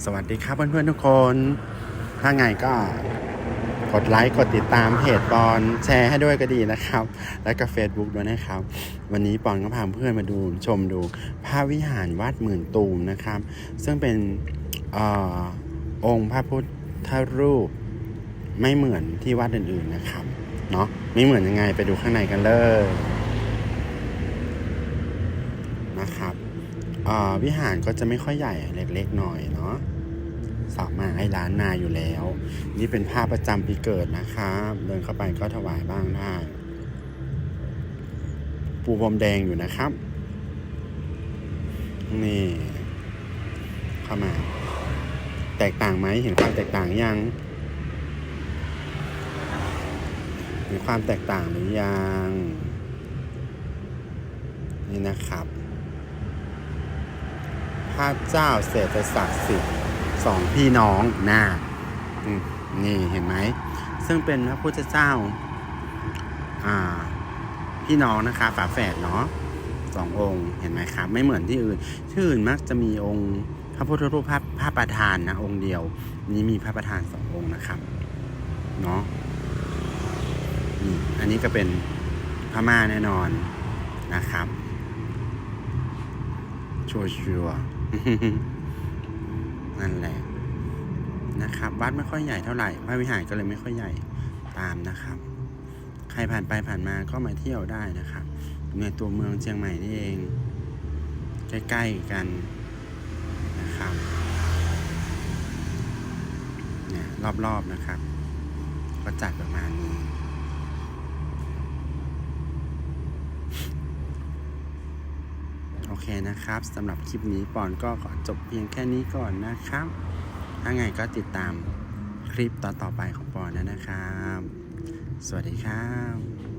สวัสดีครับเพื่อนๆทุกคน ถ้าไงก็กดไลค์กดติดตามเพจปอนแชร์ให้ด้วยก็ดีนะครับ แล้วก็ Facebook ด้วยนะครับ วันนี้ปอนก็พาเพื่อนมาดูชมดูพระวิหารวัดหมื่นตูมนะครับ ซึ่งเป็นอองค์พระพุทธรูปไม่เหมือนที่วัดอื่นๆนะครับเนาะไม่เหมือนยังไงไปดูข้างในกันเลยนะครับ วิหารก็จะไม่ค่อยใหญ่เล็กๆหน่อยเนาะสามาให้ร้านนาอยู่แล้ว นี่เป็นภาพประจำปีเกิดนะครับเดินเข้าไปก็ถวายบ้างได้ปูพรมแดงอยู่นะครับ นี่ เข้ามา แตกต่างไหมเห็นความแตกต่างยังเห็นความแตกต่างหรือยังนี่นะครับ พระเจ้าเศรษฐศักดิ์สิทธิ์สองพี่น้องนานี่เห็นไหม ซึ่งเป็นพระพุทธเจ้าอ่าพี่น้องนะคะฝาแฝดเนาะสององค์เห็นไหมครับ ไม่เหมือนที่อื่นที่อื่นมักจะมีองค์พระพุทธรูปพระพระประธานนะองค์เดียว นี้มีพระประธานสององค์นะครับเนาะนี่อันนี้ก็เป็นพม่าแน่นอนนะครับชัวชัวร์ นั่นแหละนะครับวัดไม่ค่อยใหญ่เท่าไหร่พระวิหารก็เลยไม่ค่อยใหญ่ตามนะครับ ใครผ่านไปผ่านมาก็มาเที่ยวได้นะครับในตัวเมืองเชียงใหม่นี่เอง ใกล้ๆกันนะครับเนี่ยรอบๆนะครับ ก็จัดประมาณนี้ โอเคนะครับสำหรับคลิปนี้ปอนก็ขอจบเพียงแค่นี้ก่อนนะครับ ถ้าไงก็ติดตามคลิปต่อๆไปของปอนนะครับ สวัสดีครับ